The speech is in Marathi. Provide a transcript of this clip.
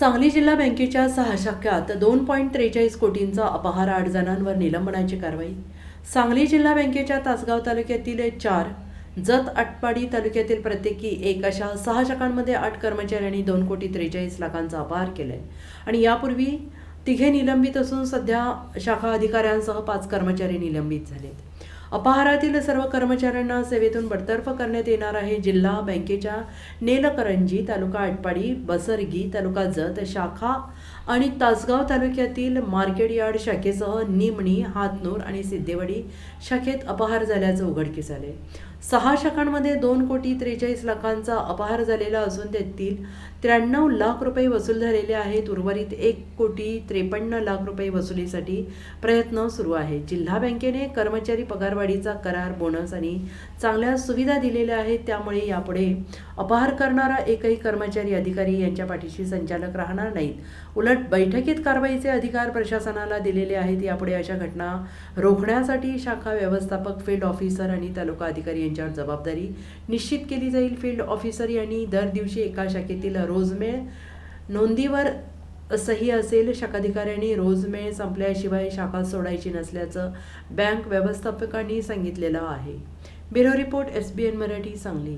सांगली जिल्हा बँकेच्या सहा शाख्यात दोन पॉईंट त्रेचाळीस कोटींचा अपहार आठ जणांवर निलंबनाची कारवाई. सांगली जिल्हा बँकेच्या तासगाव तालुक्यातील चार जत आटपाडी तालुक्यातील प्रत्येकी एक अशा सहा शाखांमध्ये आठ कर्मचाऱ्यांनी दोन कोटी त्रेचाळीस लाखांचा अपहार केला आहे आणि यापूर्वी तिघे निलंबित असून सध्या शाखा अधिकाऱ्यांसह पाच कर्मचारी निलंबित झालेत. अपहारातील सर्व कर्मचाऱ्यांना सेवेतून बडतर्फ करण्यात येणार आहे. जिल्हा बँकेच्या नेलकरंजी तालुका आटपाडी बसरगी तालुका जत शाखा आणि तासगाव तालुक्यातील मार्केट यार्ड शाखेसह निमणी हातनूर आणि सिद्धेवाडी शाखेत अपहार झाल्याचं उघडकीस आले. सहा शाखांमध्ये दोन कोटी त्रेचाळीस लाखांचा अपहार झालेला असून त्यातील त्र्याण्णव लाख रुपये वसूल झालेले आहेत. उर्वरित एक कोटी त्रेपन्न लाख रुपये वसुलीसाठी प्रयत्न सुरू आहेत. जिल्हा बँकेने कर्मचारी पगार पगारवाढीचा करार बोनस आणि चांगल्या सुविधा दिलेल्या आहेत. त्यामुळे यापुढे अपहार करणारा एकही कर्मचारी अधिकारी यांच्या पाठीशी संचालक राहणार नाहीत. उलट बैठकीत कारवाईचे अधिकार प्रशासनाला दिलेले आहेत. यापुढे अशा घटना रोखण्यासाठी शाखा व्यवस्थापक फील्ड ऑफिसर आणि तालुका अधिकारी यांच्यावर जबाबदारी निश्चित केली जाईल. फील्ड ऑफिसर यांनी दर दिवशी एका शाखेतील रोजमेळ नोंदीवर सही असेल शाखाधिकाऱ्यांनी रोजमेळ संपल्याशिवाय शाखा सोडायची नसल्याचं बँक व्यवस्थापकांनी सांगितलेलं आहे. Bureau report S B N Marathi Sangli.